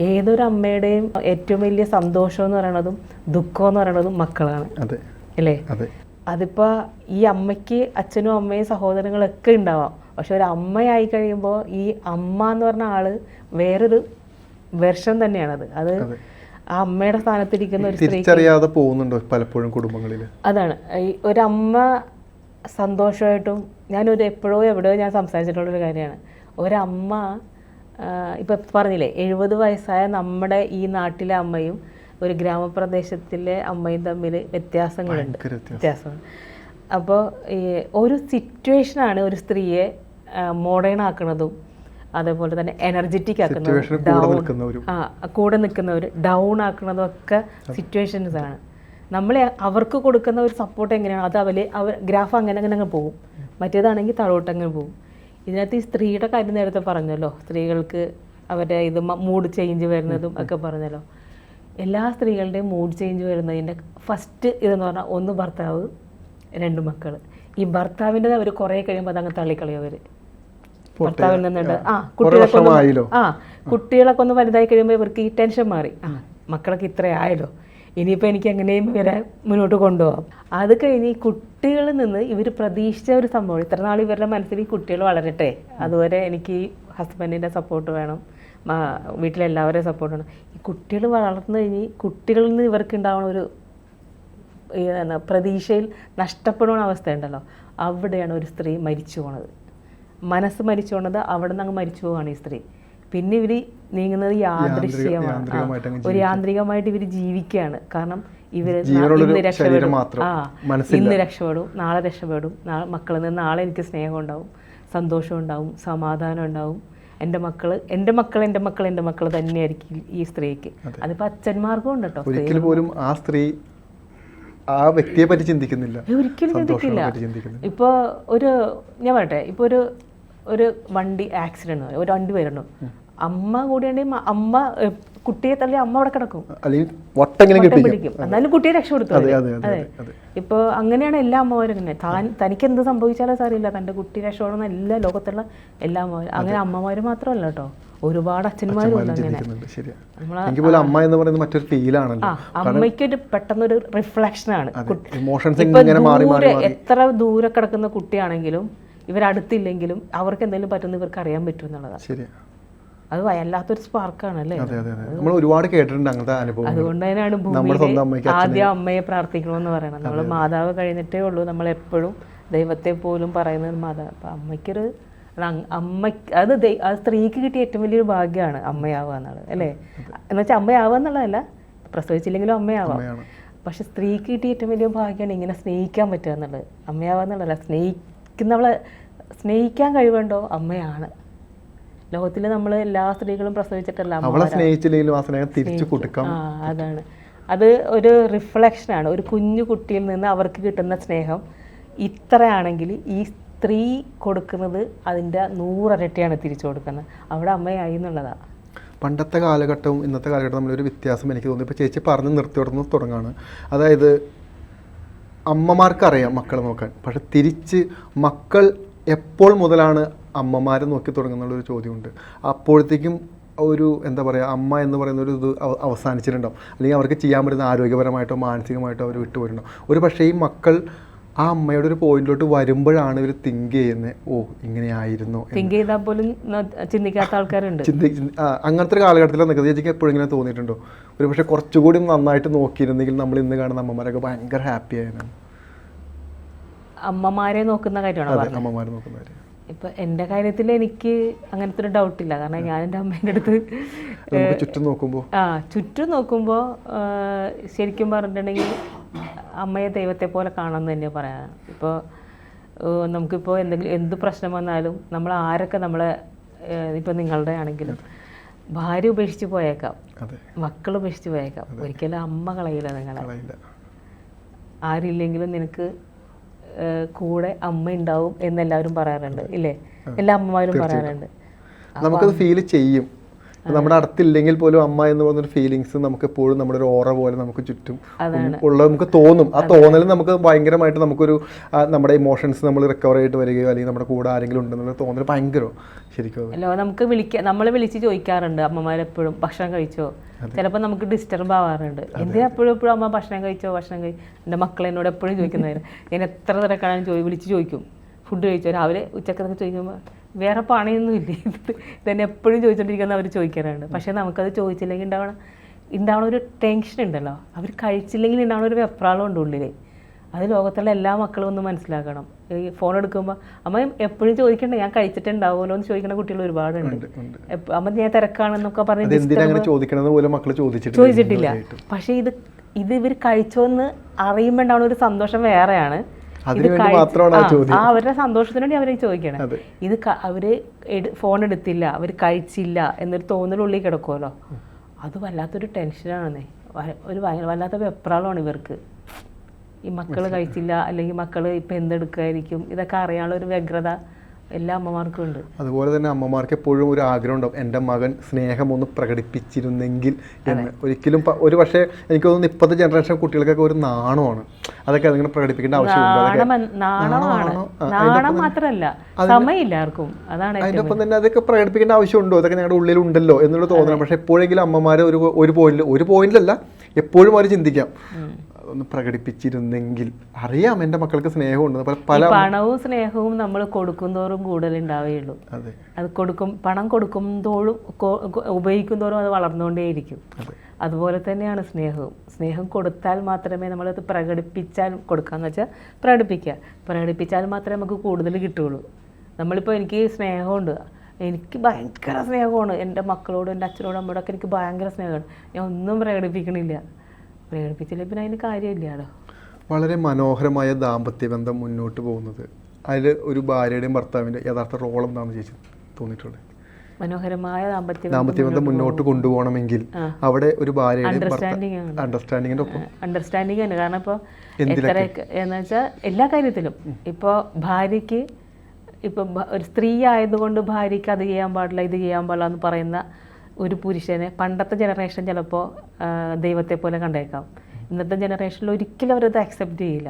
ഏതൊരു അമ്മയുടെയും ഏറ്റവും വലിയ സന്തോഷം എന്ന് പറയണതും ദുഃഖം എന്ന് പറയണതും മക്കളാണ്. അതെ. അല്ലേ? അതെ. അതിപ്പോൾ ഈ അമ്മയ്ക്ക് അച്ഛനും അമ്മയും സഹോദരങ്ങളൊക്കെ ഉണ്ടാവാം. പക്ഷെ ഒരു അമ്മയായി കഴിയുമ്പോൾ ഈ അമ്മ എന്ന് പറഞ്ഞ ആൾ വേറൊരു വെർഷൻ തന്നെയാണത് അത്. അതെ. ആ അമ്മയുടെ സ്ഥാനത്തിരിക്കുന്ന ഒരു തിരിച്ചറിയാതെ പോകുന്നുണ്ടോ പലപ്പോഴും കുടുംബങ്ങളിൽ അതാണ്. ഒരു അമ്മ സന്തോഷമായിട്ടും ഞാനൊരു എപ്പോഴോ എവിടെയോ ഞാൻ സംസാരിച്ചിട്ടുള്ളൊരു കാര്യമാണ്. ഒരമ്മ ഇപ്പം പറഞ്ഞില്ലേ എഴുപത് വയസ്സായ നമ്മുടെ ഈ നാട്ടിലെ അമ്മയും ഒരു ഗ്രാമപ്രദേശത്തിലെ അമ്മയും തമ്മിൽ വ്യത്യാസങ്ങളുണ്ട്. വ്യത്യാസം. അപ്പോൾ ഈ ഒരു സിറ്റുവേഷനാണ് ഒരു സ്ത്രീയെ മോഡേൺ ആക്കുന്നതും അതേപോലെ തന്നെ എനർജറ്റിക് ആക്കുന്നതും ഡൗൺ. ആ കൂടെ നിൽക്കുന്നവർ ഡൗൺ ആക്കുന്നതും ഒക്കെ സിറ്റുവേഷൻസ് ആണ്. നമ്മൾ അവർക്ക് കൊടുക്കുന്ന ഒരു സപ്പോർട്ട് എങ്ങനെയാണ് അത് അവർ അവർ ഗ്രാഫ് അങ്ങനെ അങ്ങനെ അങ്ങ് പോകും. മറ്റേതാണെങ്കിൽ തളോട്ടങ്ങനെ പോകും. ഇതിനകത്ത് ഈ സ്ത്രീയുടെ കാര്യം നേരത്തെ പറഞ്ഞല്ലോ. സ്ത്രീകൾക്ക് അവരുടെ ഇത് മൂഡ് ചേഞ്ച് വരുന്നതും ഒക്കെ പറഞ്ഞല്ലോ. എല്ലാ സ്ത്രീകളുടെയും മൂഡ് ചേഞ്ച് വരുന്നതിന്റെ ഫസ്റ്റ് ഇതെന്ന് പറഞ്ഞാൽ ഒന്ന് ഭർത്താവ് രണ്ട് മക്കൾ ഈ ഭർത്താവിന്റെ അവർ കുറേ കഴിയുമ്പോൾ അതങ്ങ് തള്ളിക്കളയും അവർ ഭർത്താവിൽ നിന്നുണ്ട്. ആ കുട്ടികളൊക്കെ ആ കുട്ടികളൊക്കെ ഒന്ന് വലുതായി കഴിയുമ്പോൾ ഇവർക്ക് ഈ ടെൻഷൻ മാറി. ആ മക്കളൊക്കെ ഇത്രയായല്ലോ ഇനിയിപ്പോൾ എനിക്ക് എങ്ങനെയും ഇവരെ മുന്നോട്ട് കൊണ്ടുപോകാം അത് കഴിഞ്ഞ് ഈ കുട്ടികളിൽ നിന്ന് ഇവർ പ്രതീക്ഷിച്ച ഒരു സംഭവം. ഇത്ര നാൾ ഇവരുടെ മനസ്സിൽ ഈ കുട്ടികൾ വളരട്ടെ. അതുവരെ എനിക്ക് ഹസ്ബൻഡിന്റെ സപ്പോർട്ട് വേണം. വീട്ടിലെല്ലാവരെയും സപ്പോർട്ട് വേണം. ഈ കുട്ടികൾ വളർന്നു കഴിഞ്ഞ് കുട്ടികളിൽ നിന്ന് ഇവർക്ക് ഉണ്ടാവുന്ന ഒരു പ്രതീക്ഷയിൽ നഷ്ടപ്പെടുന്ന അവസ്ഥയുണ്ടല്ലോ. അവിടെയാണ് ഒരു സ്ത്രീ മരിച്ചു പോണത്. മനസ്സ് മരിച്ചു പോണത് അവിടെ നിന്ന് അങ്ങ് മരിച്ചു പോവാണ് ഈ സ്ത്രീ. പിന്നെ ഇവർ നീങ്ങുന്നത് യാദൃശ്യമാണ് ഒരു യാന്ത്രികമായിട്ട് ഇവർ ജീവിക്കുകയാണ്. കാരണം ഇന്ന് ശരീരം രക്ഷപ്പെടും. ആ. ഇന്ന് രക്ഷപ്പെടും. നാളെ രക്ഷപ്പെടും. നാളെ മക്കളിൽ നിന്ന് നാളെ എനിക്ക് സ്നേഹം ഉണ്ടാവും. സന്തോഷം ഉണ്ടാവും. സമാധാനം ഉണ്ടാവും. എന്റെ മക്കൾ എന്റെ മക്കൾ എന്റെ മക്കൾ എന്റെ മക്കൾ തന്നെയായിരിക്കും ഈ സ്ത്രീക്ക്. അതിപ്പോൾ അച്ഛന്മാർക്കും ഉണ്ട് കേട്ടോ പോലും ആ സ്ത്രീ ആ വ്യക്തിയെ പറ്റി ചിന്തിക്കുന്നില്ല. ഒരിക്കലും ചിന്തിക്കില്ല ഇപ്പൊ ഇപ്പോൾ ഒരു ഞാൻ പറയട്ടെ. ഇപ്പോൾ ഒരു ഒരു വണ്ടി ആക്സിഡന്റ് ഒരു വണ്ടി വരുന്നു. അമ്മ കൂടിയാണെങ്കിൽ അമ്മ കുട്ടിയെ തള്ളി അമ്മ അവിടെ കിടക്കും. പിടിക്കും. എന്നാലും കുട്ടിയെ രക്ഷപ്പെടുത്തും അതെ ഇപ്പോൾ അങ്ങനെയാണ് എല്ലാ അമ്മമാരും തന്നെ താൻ തനിക്ക് എന്ത് സംഭവിച്ചാലും സാറിയില്ല തന്റെ കുട്ടി രക്ഷപ്പെടണം എല്ലാ ലോകത്തുള്ള എല്ലാ അമ്മമാരും. അങ്ങനെ അമ്മമാര് മാത്രമല്ല കേട്ടോ. ഒരുപാട് അച്ഛന്മാരും എനിക്ക് പോലും അമ്മ എന്ന് പറയുന്നത് മറ്റൊരു ഫീലാണല്ലോ. അമ്മയ്ക്കൊരു പെട്ടെന്നൊരു റിഫ്ലക്ഷൻ ആണ് എത്ര ദൂരെ കിടക്കുന്ന കുട്ടിയാണെങ്കിലും ഇവരടുത്തില്ലെങ്കിലും അവർക്ക് എന്തെങ്കിലും പറ്റുന്ന ഇവർക്ക് അറിയാൻ പറ്റും എന്നുള്ളതാണ്. അത് വല്ലാത്തൊരു സ്പാർക്കാണ് അല്ലേ? നമ്മൾ ഒരുപാട് കേട്ടിട്ടുണ്ട് അങ്ങനത്തെ അനുഭവം അതുകൊണ്ട് തന്നെയാണ് ഭൂമിയിൽ ആദ്യം അമ്മയെ പ്രാർത്ഥിക്കണമെന്ന് പറയണം. നമ്മൾ മാതാവ് കഴിഞ്ഞിട്ടേ ഉള്ളൂ. നമ്മൾ എപ്പോഴും ദൈവത്തെ പോലും പറയുന്നത് മാതാവ് അപ്പം അമ്മയ്ക്കൊരു അമ്മ അത് ആ സ്ത്രീക്ക് കിട്ടിയ ഏറ്റവും വലിയൊരു ഭാഗ്യമാണ് അമ്മയാവുക എന്നുള്ളത് അല്ലേ? എന്ന് വെച്ചാൽ അമ്മയാവുക എന്നുള്ളതല്ല പ്രസവിച്ചില്ലെങ്കിലും അമ്മയാവാം. പക്ഷെ സ്ത്രീക്ക് കിട്ടിയ ഏറ്റവും വലിയ ഭാഗ്യമാണ് ഇങ്ങനെ സ്നേഹിക്കാൻ പറ്റുക എന്നുള്ളത്. അമ്മയാവുക എന്നുള്ളതല്ല സ്നേഹിക്കുന്നവളെ സ്നേഹിക്കാൻ കഴിവുണ്ടോ? അമ്മയാണ്. ലോകത്തിൽ നമ്മൾ എല്ലാ സ്ത്രീകളും പ്രസവിച്ചിട്ടല്ല അവളെ സ്നേഹിച്ചില്ലെങ്കിലും ആ സ്നേഹം തിരിച്ചു കൊടുക്കാം. അതാണ്. അത് ഒരു റിഫ്ലക്ഷനാണ് ഒരു കുഞ്ഞു കുട്ടിയിൽ നിന്ന് അവർക്ക് കിട്ടുന്ന സ്നേഹം ഇത്രയാണെങ്കിൽ ഈ സ്ത്രീ കൊടുക്കുന്നത് അതിന്റെ നൂറരട്ടിയാണ് തിരിച്ചു കൊടുക്കുന്നത്. അവിടെ അമ്മയായി എന്നുള്ളതാണ് പണ്ടത്തെ കാലഘട്ടവും ഇന്നത്തെ കാലഘട്ടവും തമ്മിലൊരു വ്യത്യാസം എനിക്ക് തോന്നുന്നു ഇപ്പോൾ ചേച്ചി പറഞ്ഞ് നിർത്തിയോടുന്ന് തുടങ്ങാണ്. അതായത് അമ്മമാർക്കറിയാം മക്കളെ നോക്കാൻ. പക്ഷെ തിരിച്ച് മക്കൾ എപ്പോൾ മുതലാണ് അമ്മമാരെ നോക്കി തുടങ്ങുന്നുള്ളൊരു ചോദ്യമുണ്ട്. അപ്പോഴത്തേക്കും ഒരു എന്താ പറയുക അമ്മ എന്ന് പറയുന്ന ഒരു ഇത് അവ- അവസാനിച്ചിട്ടുണ്ടാവും. അല്ലെങ്കിൽ അവർക്ക് ചെയ്യാൻ പറ്റുന്ന ആരോഗ്യപരമായിട്ടോ മാനസികമായിട്ടോ അവർ വിട്ടുപോയിട്ടുണ്ടാവും ഒരു പക്ഷേ ഈ മക്കൾ ആ അമ്മയുടെ ഒരു പോയിന്റിലോട്ട് വരുമ്പോഴാണ് ഇവർ തിങ്ക് ചെയ്യുന്നത് ഓ ഇങ്ങനെയായിരുന്നു. തിങ്ക് ചെയ്താൽ പോലും ചിന്തിക്കാത്ത ആൾക്കാരുണ്ട്. ചിന്തി അങ്ങനത്തെ ഒരു കാലഘട്ടത്തിലാണ് നിൽക്കുന്നത്. ചേച്ചിക്ക് എപ്പോഴും ഇങ്ങനെ തോന്നിയിട്ടുണ്ടോ? ഒരു പക്ഷേ കുറച്ചുകൂടി നന്നായിട്ട് നോക്കിയിരുന്നെങ്കിൽ നമ്മൾ ഇന്ന് കാണുന്ന അമ്മമാരൊക്കെ ഭയങ്കര ഹാപ്പി ആയിരുന്നു അമ്മമാരെ നോക്കുന്ന കാര്യമാണ് അതെ അമ്മമാർ നോക്കുന്ന ഇപ്പം എന്റെ കാര്യത്തിൽ എനിക്ക് അങ്ങനത്തെ ഒരു ഡൗട്ടില്ല കാരണം ഞാൻ എന്റെ അമ്മേന്റെ അടുത്ത് ചുറ്റും നോക്കുമ്പോൾ ആ ചുറ്റും നോക്കുമ്പോൾ ശരിക്കും പറഞ്ഞിട്ടുണ്ടെങ്കിൽ അമ്മയെ ദൈവത്തെ പോലെ കാണാമെന്ന് തന്നെ പറയാം. ഇപ്പോൾ നമുക്കിപ്പോൾ എന്തെങ്കിലും എന്ത് പ്രശ്നം വന്നാലും നമ്മൾ ആരൊക്കെ നമ്മളെ ഇപ്പം നിങ്ങളുടെ ആണെങ്കിലും ഭാര്യ ഉപേക്ഷിച്ച് പോയേക്കാം. മക്കൾ ഉപേക്ഷിച്ച് പോയേക്കാം. ഒരിക്കലും അമ്മ കളയില്ല നിങ്ങളെ. ആരില്ലെങ്കിലും നിനക്ക് കൂടെ അമ്മ ഉണ്ടാവും എന്നെല്ലാവരും പറയാറുണ്ട് ഇല്ലേ? എല്ലാ അമ്മമാരും പറയാറുണ്ട്. നമുക്കത് ഫീൽ ചെയ്യും. നമ്മുടെ അടുത്തില്ലെങ്കിൽ പോലും അമ്മ എന്ന് പറഞ്ഞൊരു ഫീലിങ്സ് നമുക്ക് എപ്പോഴും നമ്മുടെ ഒരു ഓറ പോലെ നമുക്ക് ചുറ്റും ഉള്ളത് നമുക്ക് തോന്നും. ആ തോന്നൽ നമുക്ക് ഭയങ്കരമായിട്ട് നമുക്കൊരു നമ്മുടെ ഇമോഷൻസ് നമ്മൾ റിക്കവർ ആയിട്ട് വരികയോ അല്ലെങ്കിൽ നമ്മുടെ കൂടെ ആരെങ്കിലും ഉണ്ടെന്നുള്ള തോന്നൽ ഭയങ്കരം ശരിക്കും. അല്ലോ നമുക്ക് വിളിക്ക നമ്മൾ വിളിച്ച് ചോദിക്കാറുണ്ട് അമ്മമാരെപ്പോഴും ഭക്ഷണം കഴിച്ചോ? ചിലപ്പോൾ നമുക്ക് ഡിസ്റ്റർബ് ആവാറുണ്ട്. എന്തിനാ എപ്പോഴും എപ്പോഴും അമ്മ ഭക്ഷണം കഴിച്ചോ? ഭക്ഷണം കഴിച്ചോ എന്റെ മക്കൾ എന്നോട് എപ്പോഴും ചോദിക്കുന്നതായിരുന്നു ഞാൻ എത്ര തിരക്കാണെന്ന് ചോദി വിളിച്ച് ചോദിക്കും. ഫുഡ് കഴിച്ചോ? രാവിലെ ഉച്ചക്കത്തൊക്കെ ചോദിക്കുമ്പോൾ വേറെ പണിയൊന്നും ഇല്ല. ഇതന്നെ തന്നെ എപ്പോഴും ചോദിച്ചുകൊണ്ടിരിക്കുന്ന അവർ ചോദിക്കാറുണ്ട് പക്ഷേ നമുക്കത് ചോദിച്ചില്ലെങ്കിൽ ഉണ്ടാവണം ഉണ്ടാവണ ഒരു ടെൻഷൻ ഉണ്ടല്ലോ അവർ കഴിച്ചില്ലെങ്കിൽ ഉണ്ടാവണ ഒരു വെപ്രാളം ഉണ്ട് ഉള്ളിൽ അത് ലോകത്തുള്ള എല്ലാ മക്കളും ഒന്ന് മനസ്സിലാക്കണം. ഈ ഫോൺ എടുക്കുമ്പോൾ അമ്മ എപ്പോഴും ചോദിക്കണ്ട ഞാൻ കഴിച്ചിട്ടുണ്ടാവുമല്ലോ എന്ന് ചോദിക്കുന്ന കുട്ടികൾ ഒരുപാടുണ്ട്. അമ്മ ഞാൻ തിരക്കാണെന്നൊക്കെ പറഞ്ഞു ചോദിച്ചിട്ടില്ല. പക്ഷേ ഇത് ഇത് ഇവർ കഴിച്ചോന്ന് അറിയുമ്പോൾ ഉണ്ടാവുന്ന ഒരു സന്തോഷം വേറെയാണ്. ആ അവരുടെ സന്തോഷത്തിന് വേണ്ടി അവരെ ചോദിക്കണം. ഇത് അവർ ഫോൺ എടുത്തില്ല അവർ കഴിച്ചില്ല എന്നൊരു തോന്നലുള്ളിൽ കിടക്കുമല്ലോ അത് വല്ലാത്തൊരു ടെൻഷനാണെന്നേ ഒരു വല്ലാത്ത വെപ്രാളമാണ് ഇവർക്ക്. ഈ മക്കൾ കഴിച്ചില്ല അല്ലെങ്കിൽ മക്കൾ ഇപ്പം എന്തെടുക്കുമായിരിക്കും ഇതൊക്കെ അറിയാനുള്ള ഒരു വ്യഗ്രത എല്ലാ അമ്മമാർക്കും ഉണ്ട്. അതുപോലെ തന്നെ അമ്മമാർക്ക് എപ്പോഴും ഒരു ആഗ്രഹം ഉണ്ടാവും. എന്റെ മകൻ സ്നേഹം ഒന്ന് പ്രകടിപ്പിച്ചിരുന്നെങ്കിൽ എന്ന്. ഒരിക്കലും ഒരു പക്ഷേ എനിക്ക് തോന്നുന്നു ഇപ്പോഴത്തെ ജനറേഷൻ കുട്ടികൾക്കൊക്കെ ഒരു നാണമാണ്. അതൊക്കെ അതിങ്ങനെ പ്രകടിപ്പിക്കേണ്ട ആവശ്യമുണ്ടോ മാത്രമല്ല സമയമില്ല ആർക്കും. അതാണ് അതിന്റെ ഒപ്പം തന്നെ അതൊക്കെ പ്രകടിപ്പിക്കേണ്ട ആവശ്യമുണ്ടോ? അതൊക്കെ ഞങ്ങളുടെ ഉള്ളിൽ ഉണ്ടല്ലോ എന്നുള്ള തോന്നണം. പക്ഷെ എപ്പോഴെങ്കിലും അമ്മമാർ ഒരു ഒരു പോയിന്റ് ഒരു പോയിന്റിലല്ല എപ്പോഴും അവർ ചിന്തിക്കാം. ഒന്ന് പ്രകടിപ്പിച്ചിരുന്നെങ്കിൽ അറിയാം എന്റെ മക്കൾക്ക് സ്നേഹമുണ്ട് പല പല പണവും സ്നേഹവും നമ്മൾ കൊടുക്കുന്തോറും കൂടുതലുണ്ടാവുകയുള്ളൂ. അതെ. അത് കൊടുക്കും പണം കൊടുക്കുന്തോറും ഉപയോഗിക്കുന്തോറും അത് വളർന്നുകൊണ്ടേയിരിക്കും. അതുപോലെ തന്നെയാണ് സ്നേഹവും. സ്നേഹം കൊടുത്താൽ മാത്രമേ നമ്മളത് പ്രകടിപ്പിച്ചാൽ കൊടുക്കാന്ന് വെച്ചാൽ പ്രകടിപ്പിക്കുക. പ്രകടിപ്പിച്ചാൽ മാത്രമേ നമുക്ക് കൂടുതൽ കിട്ടുകയുള്ളൂ. നമ്മളിപ്പോൾ എനിക്ക് സ്നേഹമുണ്ട്. എനിക്ക് ഭയങ്കര സ്നേഹമാണ്. എന്റെ മക്കളോടും എന്റെ അച്ഛനോടും അമ്മയോടൊക്കെ എനിക്ക് ഭയങ്കര സ്നേഹമാണ്. ഞാൻ ഒന്നും പ്രകടിപ്പിക്കണില്ല. പ്രകടിപ്പിച്ചില്ല പിന്നെ അതിന് കാര്യമില്ലല്ലോ വളരെ മനോഹരമായ ദാമ്പത്യ ബന്ധം മുന്നോട്ട് പോകുന്നത്. അതിൽ ഒരു ഭാര്യയുടെയും ഭർത്താവിന്റെ യഥാർത്ഥ റോൾ എന്താണെന്ന് ചേച്ചി തോന്നിയിട്ടുള്ളത്? മനോഹരമായ ദാമ്പത്യ ദാമ്പത്യ ബന്ധം മുന്നോട്ട് കൊണ്ടുപോകണമെങ്കിൽ അവിടെ ഒരു ഭാര്യയുടെയും അണ്ടർസ്റ്റാൻഡിങ് ആണ്. ഒപ്പം. അണ്ടർസ്റ്റാൻഡിങ് തന്നെ കാരണം ഇപ്പോൾ എത്ര എന്ന് വെച്ചാൽ എല്ലാ കാര്യത്തിലും. ഇപ്പോൾ ഭാര്യയ്ക്ക് ഇപ്പം ഒരു സ്ത്രീ ആയതുകൊണ്ട് ഭാര്യയ്ക്ക് അത് ചെയ്യാൻ പാടില്ല ഇത് ചെയ്യാൻ പാടില്ല എന്ന് പറയുന്ന ഒരു പുരുഷനെ പണ്ടത്തെ ജനറേഷൻ ചിലപ്പോൾ ദൈവത്തെ പോലെ കണ്ടേക്കാം. ഇന്നത്തെ ജനറേഷനിൽ ഒരിക്കലും അവരത് അക്സെപ്റ്റ് ചെയ്യില്ല.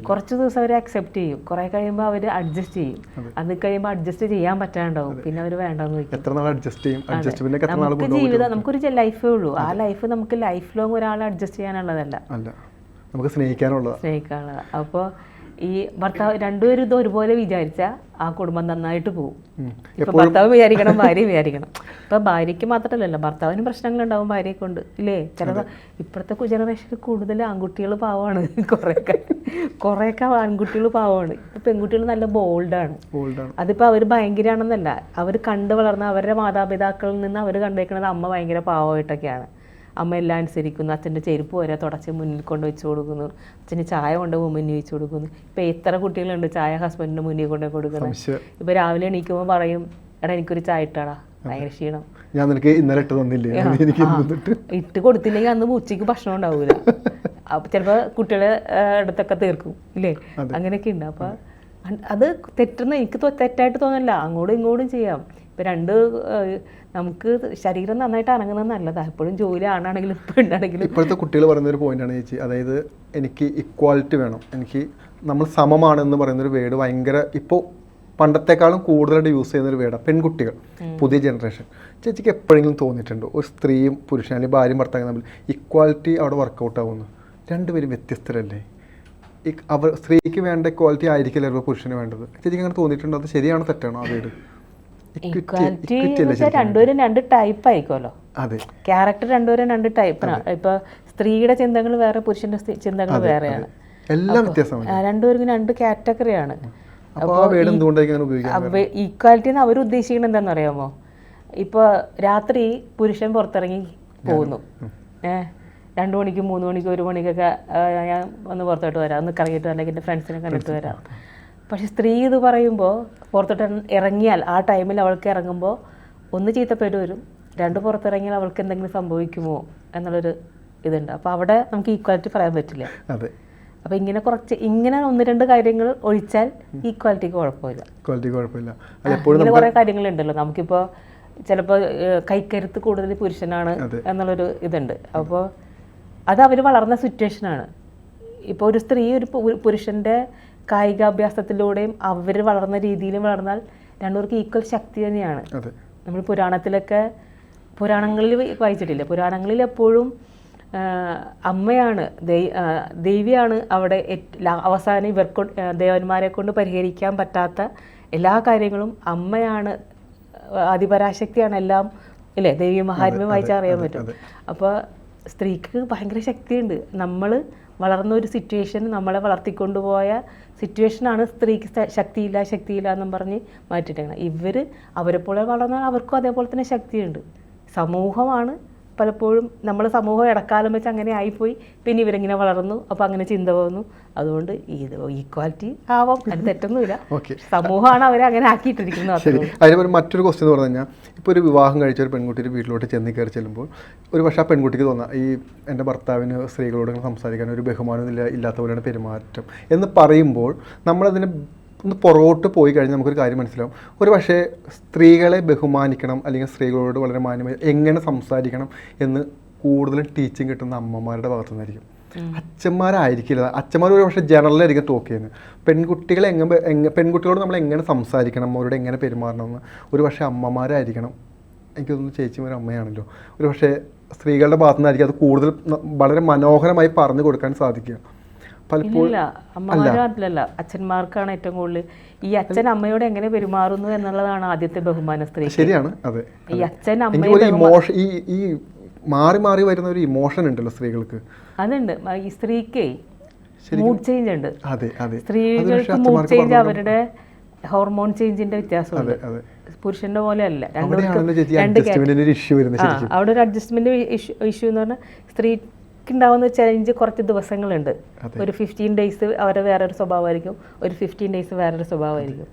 കുറച്ച് ദിവസം അവർ അക്സെപ്റ്റ് ചെയ്യും. കുറെ കഴിയുമ്പോൾ അവർ അഡ്ജസ്റ്റ് ചെയ്യും. അത്. കഴിയുമ്പോൾ അഡ്ജസ്റ്റ് ചെയ്യാൻ പറ്റാണ്ടാവും. പിന്നെ അവർ വേണ്ടെന്ന് നമുക്ക് ജീവിതം നമുക്കൊരു ലൈഫേ ഉള്ളൂ. ആ ലൈഫ് നമുക്ക് ലൈഫ് ലോങ് ഒരാളെ അഡ്ജസ്റ്റ് ചെയ്യാനുള്ളതല്ല. നമുക്ക് സ്നേഹിക്കാനുള്ളതാണ് സ്നേഹിക്കാനുള്ളത്. അപ്പോൾ ഈ ഭർത്താവ് രണ്ടുപേരും ഇത് ഒരുപോലെ വിചാരിച്ചാൽ ആ കുടുംബം നന്നായിട്ട് പോകും. ഇപ്പൊ ഭർത്താവ് വിചാരിക്കണം ഭാര്യ വിചാരിക്കണം. ഇപ്പൊ ഭാര്യയ്ക്ക് മാത്രമല്ലല്ലോ ഭർത്താവിന് പ്രശ്നങ്ങളുണ്ടാവും ഭാര്യയെ കൊണ്ട് ഇല്ലേ? ചില ഇപ്പോഴത്തെ ജനറേഷനിൽ കൂടുതൽ ആൺകുട്ടികൾ പാവമാണ് കുറേയൊക്കെ കുറേയൊക്കെ ആൺകുട്ടികൾ പാവമാണ് ഇപ്പൊ പെൺകുട്ടികൾ നല്ല ബോൾഡാണ് അതിപ്പോൾ അവർ ഭയങ്കരമാണെന്നല്ല അവർ കണ്ടു വളർന്ന അവരുടെ മാതാപിതാക്കളിൽ നിന്ന് അവർ കണ്ടേക്കുന്നത് അമ്മ ഭയങ്കര പാവമായിട്ടൊക്കെയാണ്. അമ്മ എല്ലാം അനുസരിക്കുന്നു. അച്ഛന്റെ ചെരുപ്പ് വരെ തുടച്ച് മുന്നിൽ കൊണ്ട് വെച്ച് കൊടുക്കുന്നു. അച്ഛന് ചായ കൊണ്ട് മുന്നിൽ വെച്ച് കൊടുക്കുന്നു. ഇപ്പം എത്ര കുട്ടികളുണ്ട് ചായ ഹസ്ബൻഡിന്റെ മുന്നിൽ കൊണ്ട് കൊടുക്കുന്നത് ഇപ്പം രാവിലെ എണീക്കുമ്പോൾ പറയും എടാ എനിക്കൊരു ചായ ഇട്ടാടാ. ഭയങ്കര ക്ഷീണം. ഞാൻ നിനക്ക് ഇന്നലെ ഇട്ട് തന്നില്ലേ? എനിക്ക് ഇട്ട് കൊടുത്തില്ലെങ്കിൽ അന്ന് ഉച്ചയ്ക്ക് ഭക്ഷണം ഉണ്ടാവൂല. അപ്പം ചിലപ്പോൾ കുട്ടികളെ അടുത്തൊക്കെ തീർക്കും ഇല്ലേ? അങ്ങനെയൊക്കെ ഉണ്ട്. അപ്പൊ അത് തെറ്റുന്ന എനിക്ക് തെറ്റായിട്ട് തോന്നല്ല അങ്ങോട്ടും ഇങ്ങോട്ടും ചെയ്യാം. ഇപ്പം രണ്ട് നമുക്ക് ശരീരം നന്നായിട്ട് അനങ്ങുന്നത് നല്ലതാണ് എപ്പോഴും ജോലി ആണാണെങ്കിലും പെണ്ണാണെങ്കിലും ഇപ്പോഴത്തെ കുട്ടികൾ പറയുന്ന ഒരു പോയിന്റാണ് ചേച്ചി. അതായത് എനിക്ക് ഇക്വാലിറ്റി വേണം. എനിക്ക് നമ്മൾ സമമാണെന്ന് പറയുന്നൊരു വേർഡ് ഭയങ്കര ഇപ്പോൾ പണ്ടത്തെക്കാളും കൂടുതലായിട്ട് യൂസ് ചെയ്യുന്ന ഒരു വേർഡാണ് പെൺകുട്ടികൾ. പുതിയ ജനറേഷൻ ചേച്ചിക്ക് എപ്പോഴെങ്കിലും തോന്നിയിട്ടുണ്ടോ. ഒരു സ്ത്രീയും പുരുഷനും അല്ലെങ്കിൽ ഭാര്യയും ഭർത്താവും തമ്മിൽ ഇക്വാലിറ്റി അവിടെ വർക്കൗട്ട് ആവുന്നു. രണ്ടുപേരും വ്യത്യസ്തരല്ലേ? അവർ സ്ത്രീക്ക് വേണ്ട ഇക്വാലിറ്റി ആയിരിക്കില്ല പുരുഷന് വേണ്ടത്. ചേച്ചിക്ക് അങ്ങനെ തോന്നിയിട്ടുണ്ടോ? അത് ശരിയാണോ തെറ്റാണോ ആ വേർഡ് ഇക്വാലിറ്റി രണ്ടുപേരും രണ്ട് ടൈപ്പ് ആയിക്കോലോ? അതെ. ക്യാരക്ടർ രണ്ടുപേരും രണ്ട് ടൈപ്പാണ് ഇപ്പൊ സ്ത്രീയുടെ ചിന്തകൾ വേറെ പുരുഷന്റെ ചിന്തകൾ വേറെയാണ്. എല്ലാം വ്യത്യാസമാണ് രണ്ടുപേർക്കും രണ്ട് കാറ്റഗറിയാണ് ഈക്വാലിറ്റി എന്ന് അവർ ഉദ്ദേശിക്കുന്നത് എന്താണെന്ന് അറിയാമോ? ഇപ്പോൾ രാത്രി പുരുഷൻ പുറത്തിറങ്ങി പോകുന്നു. ഏഹ് രണ്ട് മണിക്കും മൂന്ന് മണിക്കും ഒരു മണിക്കൊക്കെ ഞാൻ ഒന്ന് പുറത്തോട്ട് വരാം. ഒന്ന് കറങ്ങിയിട്ട് അല്ലെങ്കിൽ എന്റെ ഫ്രണ്ട്സിനെ കണ്ടിട്ട് വരാം. പക്ഷെ സ്ത്രീ ഇത് പറയുമ്പോൾ പുറത്തോട്ട് ഇറങ്ങിയാൽ ആ ടൈമിൽ അവൾക്ക് ഇറങ്ങുമ്പോൾ ഒന്ന് ചീത്തപ്പേര് വരും. രണ്ട് പുറത്തിറങ്ങിയാൽ അവൾക്ക് എന്തെങ്കിലും സംഭവിക്കുമോ എന്നുള്ളൊരു ഇതുണ്ട്. അപ്പോൾ അവിടെ നമുക്ക് ഈക്വാലിറ്റി പറയാൻ പറ്റില്ല. അതെ. അപ്പോൾ ഇങ്ങനെ കുറച്ച് ഇങ്ങനെ ഒന്ന് രണ്ട് കാര്യങ്ങൾ ഒഴിച്ചാൽ ഈക്വാലിറ്റിക്ക് കുഴപ്പമില്ല. ക്വാളിറ്റി കുഴപ്പമില്ല. ഇങ്ങനെ കുറേ കാര്യങ്ങളുണ്ടല്ലോ. നമുക്കിപ്പോൾ ചിലപ്പോൾ കൈക്കരുത്ത് കൂടുതൽ പുരുഷനാണ്. എന്നുള്ളൊരു ഇതുണ്ട്. അപ്പോൾ അത് അവർ വളർന്ന സിറ്റുവേഷനാണ് ഇപ്പോൾ ഒരു സ്ത്രീ ഒരു പുരുഷന്റെ കായികാഭ്യാസത്തിലൂടെയും അവർ വളർന്ന രീതിയിലും വളർന്നാൽ രണ്ടുപേർക്ക് ഈക്വൽ ശക്തി തന്നെയാണ്. നമ്മൾ പുരാണത്തിലൊക്കെ പുരാണങ്ങളിൽ വായിച്ചിട്ടില്ല? പുരാണങ്ങളിൽ എപ്പോഴും അമ്മയാണ് ദേവിയാണ് അവിടെ അവസാനം ഇവർക്ക് ദേവന്മാരെ കൊണ്ട് പരിഹരിക്കാൻ പറ്റാത്ത എല്ലാ കാര്യങ്ങളും അമ്മയാണ് അതിപരാശക്തിയാണ് എല്ലാം ഇല്ലേ? ദേവി മഹാത്മ്യം വായിച്ചാൽ അറിയാൻ പറ്റും. അപ്പോൾ സ്ത്രീക്ക് ഭയങ്കര ശക്തിയുണ്ട്. നമ്മൾ വളർന്ന ഒരു സിറ്റുവേഷൻ നമ്മളെ വളർത്തിക്കൊണ്ടുപോയ സിറ്റുവേഷനാണ് സ്ത്രീക്ക് ശക്തിയില്ല ശക്തിയില്ല എന്നും പറഞ്ഞ് മാറ്റിയിട്ടേക്കണം. ഇവർ അവരെ പോലെ വളർന്നാൽ അവർക്കും അതേപോലെ തന്നെ ശക്തിയുണ്ട്. സമൂഹമാണ് പലപ്പോഴും നമ്മൾ സമൂഹം ഇടക്കാലം വെച്ച് അങ്ങനെ ആയിപ്പോയി. പിന്നെ ഇവരിങ്ങനെ വളർന്നു. അപ്പോൾ അങ്ങനെ ചിന്ത വന്നു. അതുകൊണ്ട് ഇത് ഈക്വാലിറ്റി ആവാം. അത് തെറ്റൊന്നുമില്ല. ഓക്കെ സമൂഹമാണ് അവരെ അങ്ങനെ ആക്കിയിട്ടിരിക്കുന്നത് അതിനൊരു ശരി അതിന് മറ്റൊരു ക്വസ്റ്റ്യൻ എന്ന് പറഞ്ഞു കഴിഞ്ഞാൽ ഇപ്പോൾ ഒരു വിവാഹം കഴിച്ച ഒരു പെൺകുട്ടിയുടെ വീട്ടിലോട്ട് ചെന്ന് കയറി ചെല്ലുമ്പോൾ ഒരു പക്ഷേ ആ പെൺകുട്ടിക്ക് തോന്നാം ഈ എന്റെ ഭർത്താവിന് സ്ത്രീകളോട് സംസാരിക്കാൻ ഒരു ബഹുമാനം ഇല്ല ഇല്ലാത്ത പോലെയാണ് പെരുമാറ്റം എന്ന് പറയുമ്പോൾ നമ്മളതിന് ഒന്ന് പുറകോട്ട് പോയി കഴിഞ്ഞാൽ നമുക്കൊരു കാര്യം മനസ്സിലാവും. ഒരു പക്ഷേ സ്ത്രീകളെ ബഹുമാനിക്കണം അല്ലെങ്കിൽ സ്ത്രീകളോട് വളരെ മാന്യമായി എങ്ങനെ സംസാരിക്കണം എന്ന് കൂടുതലും ടീച്ചിങ് കിട്ടുന്ന അമ്മമാരുടെ ഭാഗത്തു നിന്നായിരിക്കും അച്ഛന്മാരായിരിക്കില്ല. അച്ഛന്മാർ ഒരു പക്ഷേ ജനറലായിരിക്കും തോക്കിയത് പെൺകുട്ടികളെ എങ്ങനെ എങ്ങനെ പെൺകുട്ടികളോട് നമ്മൾ എങ്ങനെ സംസാരിക്കണം? അവരോട് എങ്ങനെ പെരുമാറണം എന്ന് ഒരു പക്ഷേ അമ്മമാരായിരിക്കണം. എനിക്ക് തോന്നുന്നു ഒരു അമ്മയാണല്ലോ. ഒരു പക്ഷേ സ്ത്രീകളുടെ ഭാഗത്തു നിന്നായിരിക്കും അത് കൂടുതൽ വളരെ മനോഹരമായി പറഞ്ഞു കൊടുക്കാൻ സാധിക്കുക. പലപ്പോഴും ഇല്ല അമ്മമാരും മാത്രമല്ല അച്ഛന്മാർക്കാണ് ഏറ്റവും കൂടുതൽ ഈ അച്ഛൻ അമ്മയോട് എങ്ങനെ പെരുമാറുന്നു എന്നുള്ളതാണ് ആദ്യത്തെ ബഹുമാന സ്ത്രീ ശരിയാണ് അതെ. ഈ അച്ഛൻ ഇമോഷൻ ഈ ഈ മാറി മാറി വരുന്ന ഒരു ഇമോഷൻ ഉണ്ടല്ലോ സ്ത്രീകൾക്ക്. അതുണ്ട്. ഈ സ്ത്രീക്ക് മൂഡ് ചേഞ്ച് ഉണ്ട്. സ്ത്രീകൾക്ക് മൂഡ് ചേഞ്ച് അവരുടെ ഹോർമോൺ ചേഞ്ചിന്റെ വ്യത്യാസമുണ്ട് പുരുഷന്റെ പോലെ അല്ല. അവിടെ ഒരു അഡ്ജസ്റ്റ്മെന്റ് ഇഷ്യൂ എന്ന് പറഞ്ഞാൽ സ്ത്രീക്ക് ഉണ്ടാവുന്ന ചലഞ്ച് കുറച്ച് ദിവസങ്ങളുണ്ട്. ഒരു ഫിഫ്റ്റീൻ ഡേയ്സ് അവരെ വേറൊരു സ്വഭാവമായിരിക്കും. ഒരു ഫിഫ്റ്റീൻ ഡേയ്സ് വേറൊരു സ്വഭാവമായിരിക്കും.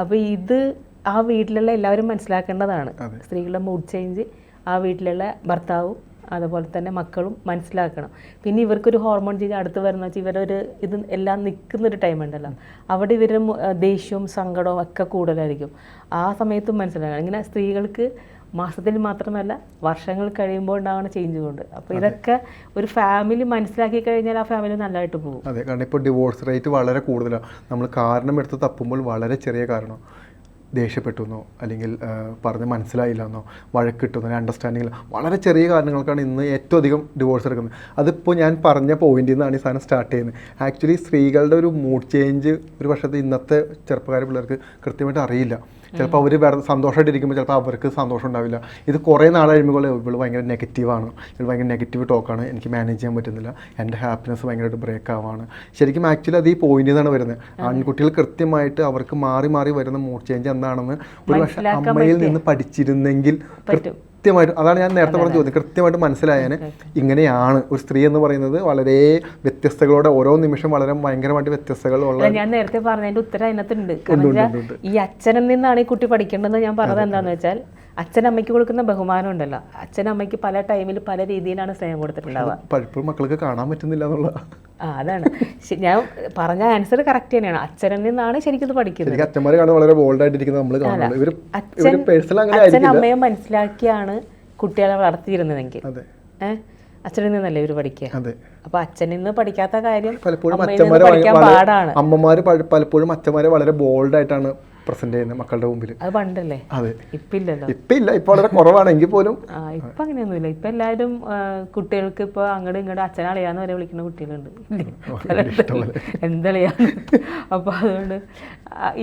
അപ്പോൾ ഇത് ആ വീട്ടിലുള്ള എല്ലാവരും മനസ്സിലാക്കേണ്ടതാണ്. സ്ത്രീകളുടെ മൂഡ് ചേഞ്ച് ആ വീട്ടിലുള്ള ഭർത്താവും അതുപോലെ തന്നെ മക്കളും മനസ്സിലാക്കണം. പിന്നെ ഇവർക്കൊരു ഹോർമോൺ ചെയ്ത് അടുത്ത് വരുന്ന വെച്ചാൽ ഇവരൊരു ഇത് എല്ലാം നിൽക്കുന്നൊരു ടൈം ഉണ്ടല്ലോ. അവിടെ ഇവരുടെ ദേഷ്യവും സങ്കടവും ഒക്കെ കൂടുതലായിരിക്കും. ആ സമയത്തും മനസ്സിലാക്കണം. ഇങ്ങനെ സ്ത്രീകൾക്ക് മാസത്തിൽ മാത്രമല്ല വർഷങ്ങൾ കഴിയുമ്പോൾ ഉണ്ടാകുന്ന ചേഞ്ച് ഉണ്ട്. അപ്പോൾ ഇതൊക്കെ ഒരു ഫാമിലി മനസ്സിലാക്കി കഴിഞ്ഞാൽ ആ ഫാമിലി നല്ലതായിട്ട് പോകും. അതെ കാരണം ഇപ്പോൾ ഡിവോഴ്സ് റേറ്റ് വളരെ കൂടുതലാണ് നമ്മൾ കാരണം എടുത്ത് തപ്പുമ്പോൾ വളരെ ചെറിയ കാരണം. ദേഷ്യപ്പെട്ടു എന്നോ അല്ലെങ്കിൽ പറഞ്ഞ് മനസ്സിലായില്ല എന്നോ വഴക്കിട്ടു എന്നോ അണ്ടർസ്റ്റാൻഡിംഗ് വളരെ ചെറിയ കാരണങ്ങൾക്കാണ് ഇന്ന് ഏറ്റവും അധികം ഡിവോഴ്സ് എടുക്കുന്നത്. അതിപ്പോൾ ഞാൻ പറഞ്ഞ പോയിന്റിൽ നിന്നാണ് ഈ സാധനം സ്റ്റാർട്ട് ചെയ്യുന്നത്. ആക്ച്വലി സ്ത്രീകളുടെ ഒരു മൂഡ് ചേഞ്ച് ഒരു പക്ഷേ ഇന്നത്തെ ചെറുപ്പക്കാർ പിള്ളേർക്ക് കൃത്യമായിട്ട് അറിയില്ല. ചിലപ്പോൾ അവർ വേറെ സന്തോഷമായിട്ട് ഇരിക്കുമ്പോൾ ചിലപ്പോൾ അവർക്ക് സന്തോഷം ഉണ്ടാവില്ല. ഇത് കുറേ നാൾ കഴിയുമ്പോൾ ഇവൾ ഭയങ്കര നെഗറ്റീവാണ് ഇവൾ ഭയങ്കര നെഗറ്റീവ് ടോക്കാണ് എനിക്ക് മാനേജ് ചെയ്യാൻ പറ്റുന്നില്ല. എന്റെ ഹാപ്പിനെസ് ഭയങ്കരമായിട്ട് ബ്രേക്ക് ആവാണ്. ശരിക്കും ആക്ച്വലി അത് ഈ പോയിന്റിൽ നിന്നാണ് വരുന്നത്. ആൺകുട്ടികൾ കൃത്യമായിട്ട് അവർക്ക് മാറി മാറി വരുന്ന മൂഡ് ചേഞ്ച് എന്താണെന്ന് ഒരു പക്ഷേ അമ്മയിൽ നിന്ന് പഠിച്ചിരുന്നെങ്കിൽ. കൃത്യമായിട്ട് അതാണ് ഞാൻ നേരത്തെ പറഞ്ഞ ചോദ്യം. കൃത്യമായിട്ട് മനസ്സിലായാൽ ഇങ്ങനെയാണ്. ഒരു സ്ത്രീ എന്ന് പറയുന്നത് വളരെ വ്യത്യസ്തകളോടെ ഓരോ നിമിഷം വളരെ ഭയങ്കരമായിട്ട് വ്യത്യസ്തകളുള്ള ഞാൻ നേരത്തെ പറഞ്ഞതിന്റെ ഉത്തരം അതിനകത്തുണ്ട്. ഈ അച്ഛനിൽ നിന്നാണ് ഈ കുട്ടി പഠിക്കേണ്ടത് ഞാൻ പറഞ്ഞത് എന്താണെന്ന് വെച്ചാൽ അച്ഛൻ അമ്മയ്ക്ക് കൊടുക്കുന്ന ബഹുമാനം ഉണ്ടല്ലോ. അച്ഛനമ്മയ്ക്ക് പല ടൈമിൽ പല രീതിയിലാണ് സ്നേഹം കൊടുത്തിട്ടുണ്ടാവുക. പലപ്പോഴും മക്കൾക്ക് കാണാൻ പറ്റുന്നില്ല എന്നുള്ള ആ അതാണ്. ഞാൻ പറഞ്ഞ ആൻസർ കറക്റ്റ് തന്നെയാണ്. അച്ഛനിൽ നിന്നാണ് ശരിക്കും പഠിക്കുന്നത്. അച്ഛന്മാരെ കാണാൻ വളരെ ബോൾഡ് ആയിട്ടിരിക്കുന്നത് നമ്മൾ കാണുന്നത് അച്ഛൻ അമ്മയെ മനസ്സിലാക്കിയാണ് കുട്ടികളെ വളർത്തിയിരുന്നതെങ്കിൽ. ഏഹ് അച്ഛനിൽ നിന്നല്ലേ ഇവർ പഠിക്കുക? അപ്പൊ അച്ഛനിൽ നിന്ന് പഠിക്കാത്ത കാര്യം പലപ്പോഴും അച്ഛന്മാരെ പാടാണ്. അമ്മമാര് പലപ്പോഴും അച്ഛന്മാരെ വളരെ ബോൾഡ് ആയിട്ടാണ് പ്രസന്റ് ചെയ്യുന്നത് മക്കളുടെ മുമ്പിൽ അത് പണ്ടല്ലേ? അതെ. ഇപ്പില്ലല്ലോ. ഇപ്പൊ ഇല്ല ഇപ്പൊ വളരെ കുറവാണെങ്കിൽ പോലും. ഇപ്പൊ അങ്ങനെയൊന്നുമില്ല. ഇപ്പൊ എല്ലാവരും കുട്ടികൾക്ക് ഇപ്പൊ അങ്ങോട്ടും അച്ഛനെ അച്ഛനളിയാന്ന് വരെ വിളിക്കുന്ന കുട്ടികളുണ്ട്. എന്തളിയാന്ന് അപ്പൊ അതുകൊണ്ട്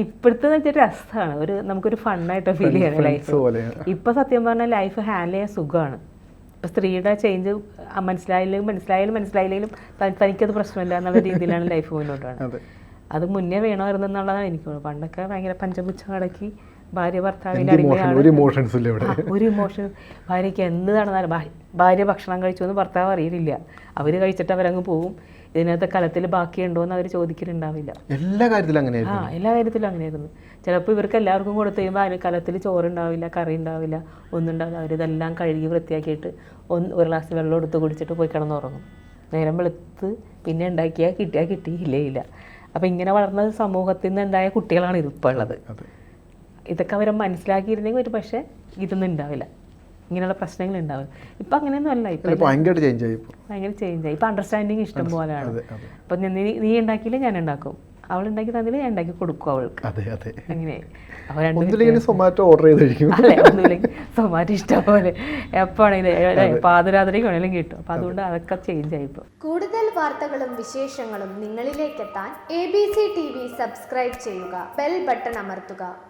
ഇപ്പോഴത്തെ വെച്ചാൽ രസമാണ് ഒരു നമുക്കൊരു ഫണ്ണായിട്ട് ഫീൽ ചെയ്യണം ലൈഫ് ഇപ്പൊ സത്യം പറഞ്ഞാൽ ലൈഫ് ഹാൻഡിൽ ചെയ്യാൻ സുഖമാണ് ഇപ്പൊ സ്ത്രീയുടെ ചേഞ്ച് മനസ്സിലായില്ലെങ്കിലും മനസ്സിലായാലും മനസ്സിലായില്ലെങ്കിലും തനിക്കത് പ്രശ്നമില്ല എന്നുള്ള രീതിയിലാണ് ലൈഫ് മുന്നോട്ട് പോകുന്നത് അതെ മുന്നേ വേണമായിരുന്നു എന്നുള്ളതാണ് എനിക്ക്. പണ്ടൊക്കെ ഭയങ്കര പഞ്ചപുച്ഛം കടക്കി ഭാര്യ ഭർത്താവിന്റെ ഒരു ഇമോഷൻ ഭാര്യയ്ക്ക് എന്ത് നടന്നാലും ഭാര്യ ഭക്ഷണം കഴിച്ചു എന്ന് ഭർത്താവ് അറിയില്ല അവർ കഴിച്ചിട്ട് അവരങ്ങ് പോവും. ഇതിനകത്ത് കലത്തിൽ ബാക്കിയുണ്ടോ എന്ന് അവർ ചോദിക്കലുണ്ടാവില്ല. എല്ലാ കാര്യത്തിലും ആ അങ്ങനെയായിരുന്നു എല്ലാ കാര്യത്തിലും അങ്ങനെയായിരുന്നു. ചിലപ്പോൾ ഇവർക്ക് എല്ലാവർക്കും കൊടുത്തു കഴിയുമ്പോൾ അതിന് കലത്തിൽ ചോറുണ്ടാവില്ല കറി ഉണ്ടാവില്ല ഒന്നും ഉണ്ടാവില്ല. അവരിതെല്ലാം കഴുകി വൃത്തിയാക്കിയിട്ട് ഒന്ന് ഒരു ഗ്ലാസ് വെള്ളം എടുത്ത് കുടിച്ചിട്ട് പോയി കിടന്നുറങ്ങും. നേരം വെളുത്ത് പിന്നെ ഉണ്ടാക്കിയാൽ കിട്ടിയാൽ കിട്ടി ഇല്ലേ. ഇല്ല അപ്പം ഇങ്ങനെ വളർന്ന സമൂഹത്തിൽ നിന്ന് എന്തായ കുട്ടികളാണ് ഇതിപ്പോൾ ഉള്ളത്. ഇതൊക്കെ അവരെ മനസ്സിലാക്കിയിരുന്നെങ്കിൽ ഒരു പക്ഷേ ഇതൊന്നും ഉണ്ടാവില്ല ഇങ്ങനെയുള്ള പ്രശ്നങ്ങൾ ഉണ്ടാവില്ല ഇപ്പം അങ്ങനെയൊന്നും അല്ല. ഇപ്പം ഭയങ്കരമായിട്ട് ചേഞ്ച് ആയി ഭയങ്കര ചേഞ്ച് ആയി. ഇപ്പം അണ്ടർസ്റ്റാൻഡിങ് ഇഷ്ടം പോലെയാണ്. അപ്പം നീ ഉണ്ടാക്കിയില്ല ഞാൻ ഉണ്ടാക്കും അവൾ ഉണ്ടാക്കി തന്നില്ല ഞാൻ ഉണ്ടാക്കി കൊടുക്കും അവൾക്ക്. അതെ അതെ. അങ്ങനെ. ഒന്നുമില്ലെങ്കിൽ സൊമാറ്റോ ഓർഡർ ചെയ്ത് കഴിക്കും അല്ലേ ഒന്നുമില്ലെങ്കിൽ സൊമാറ്റോ ഇഷ്ടം പോലെ എപ്പോഴാണെങ്കിലും പാതിരാത്രിക്ക് വേണമെങ്കിലും കിട്ടും. അപ്പം അതുകൊണ്ട് അതൊക്കെ ചേഞ്ച് ആയി കൂടുതൽ വാർത്തകളും വിശേഷങ്ങളും നിങ്ങളിലേക്ക് എത്താൻ A B C T V subscribe ചെയ്യുക. ബെൽ ബട്ടൺ അമർത്തുക.